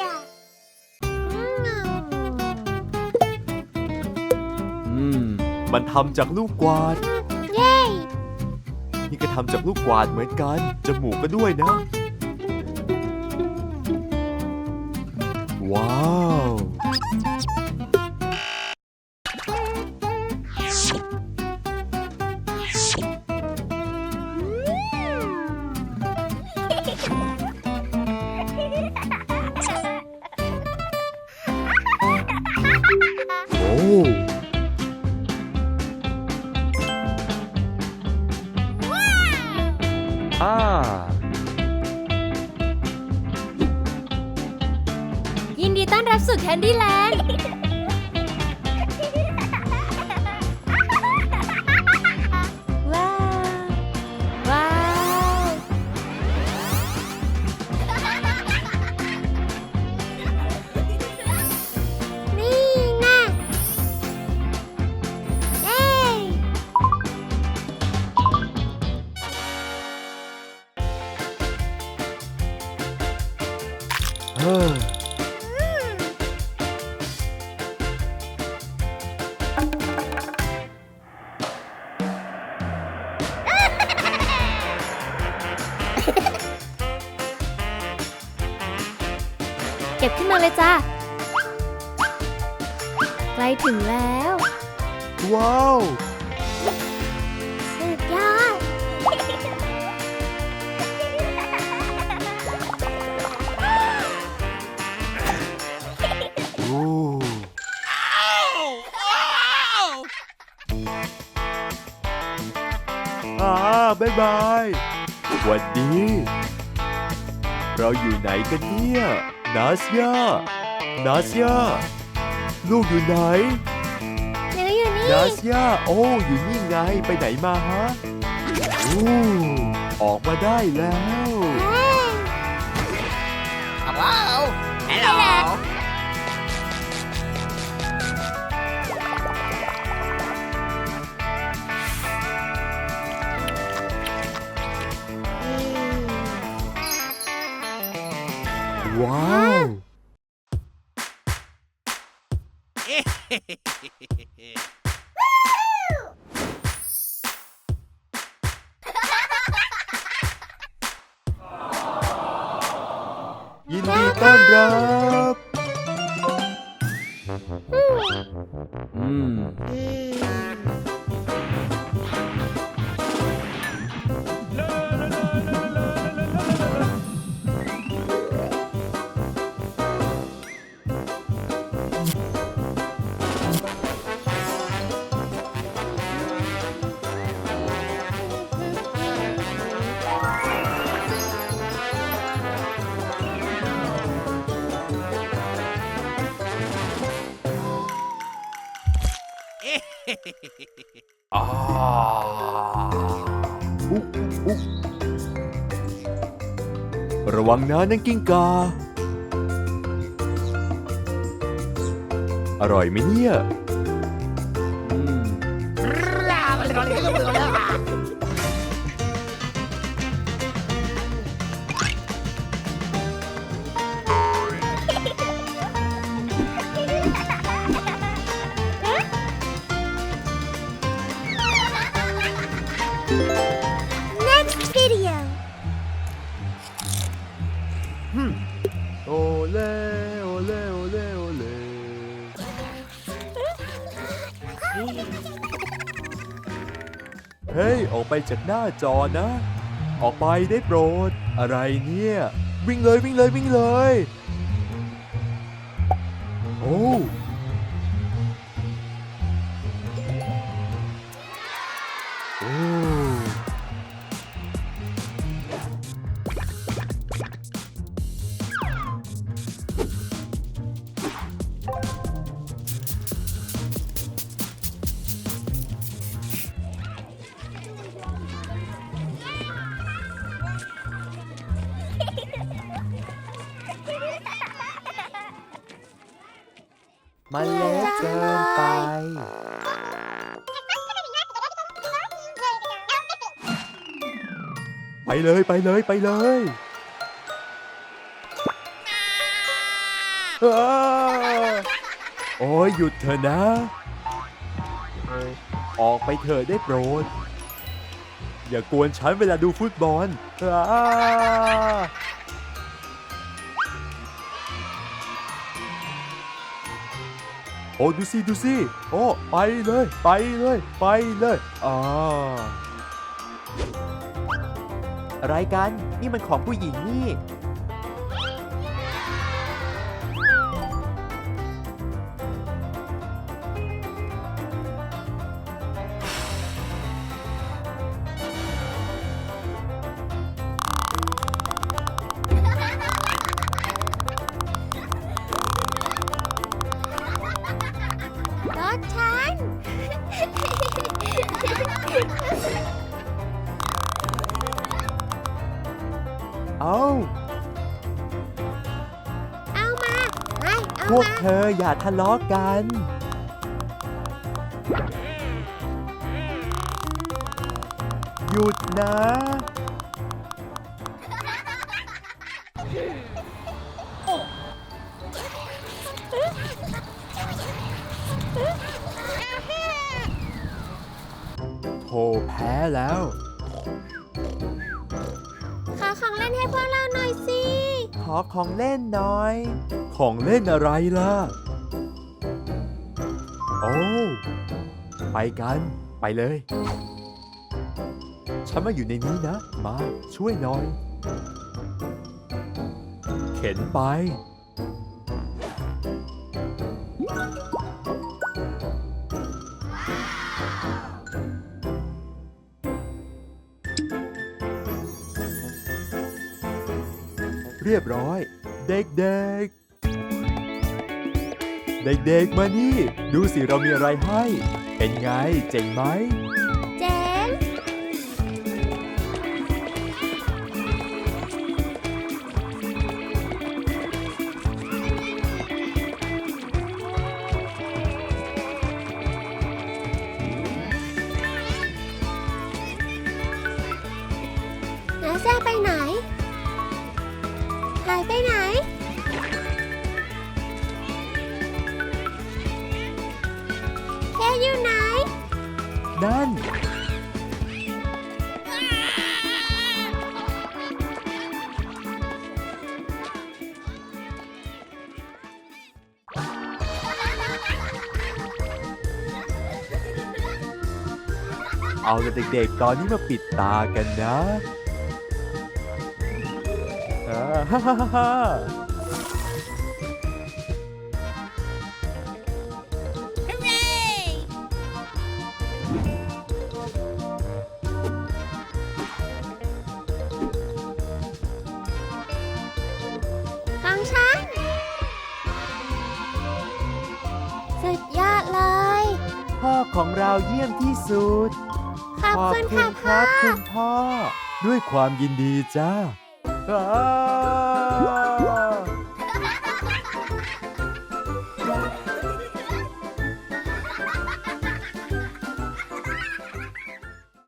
จ้ะอืม มันทำจากลูกกวาด เย้ นี่ก็ทำจากลูกกวาดเหมือนกัน จมูกก็ด้วยนะ อ้อ่า ยินดีต้อนรับสู่แคนดี้แลนด์ ถึงแล้ว ว้าว สุดยอด โอ้อ่าบ๊ายบายหวันดี เราอยู่ไหนกันเนี่ย นาสยานาสยา ลูกอยู่ไหนหนูอยู่นี่นาสยาโอ้อยู่นี่ไงไปไหนมาฮะโอ้ออกมาได้แล้ว Hello? Hello? ว้าว ยินดีต้อนรับ อ่าอุ๊กอุ๊กระวังนะนังกิ้งกา อร่อยไหมเนี่ย เฮ้ย ออกไปจากหน้าจอนะ ออกไปได้โปรด อะไรเนี่ย วิ่งเลยวิ่งเลยวิ่งเลย มันเล็กเกินไป ไปเลยไปเลยไปเลยอ้าโอ้ยหยุดเถอะนะ ออกไปเถอะได้โปรด อย่ากวนฉันเวลาดูฟุตบอลอ้า โอ้ดูสิดูสิโอ้ไปเลย ไปเลย ไปเลยอ่าอะไรกันนี่มันของผู้หญิงนี่ เอา เอามาไม่เอาพวกมาเธออย่าทะเลาะกัน หยุดนะโถแพ้แล้ว อของเล่นหน่อย ของเล่นอะไรล่ะ โอ้ ไปกัน ไปเลย ฉันมาอยู่ในนี้นะ มาช่วยหน่อย เข็นไป เรียบร้อย เด็กๆ เด็กๆ มานี่ ดูสิเรามีอะไรให้ เป็นไงเจ๋งไหม อยู่ไหน นั่น เอาละเด็กๆ ตอนนี้มาปิดตากันนะอ่าฮ่าฮ่าฮ่าาวเยี่ยมที่สุด ขอบคุณค่ะพ่อคุณรัคุณพ่อ ด้วยความยินดีจ้า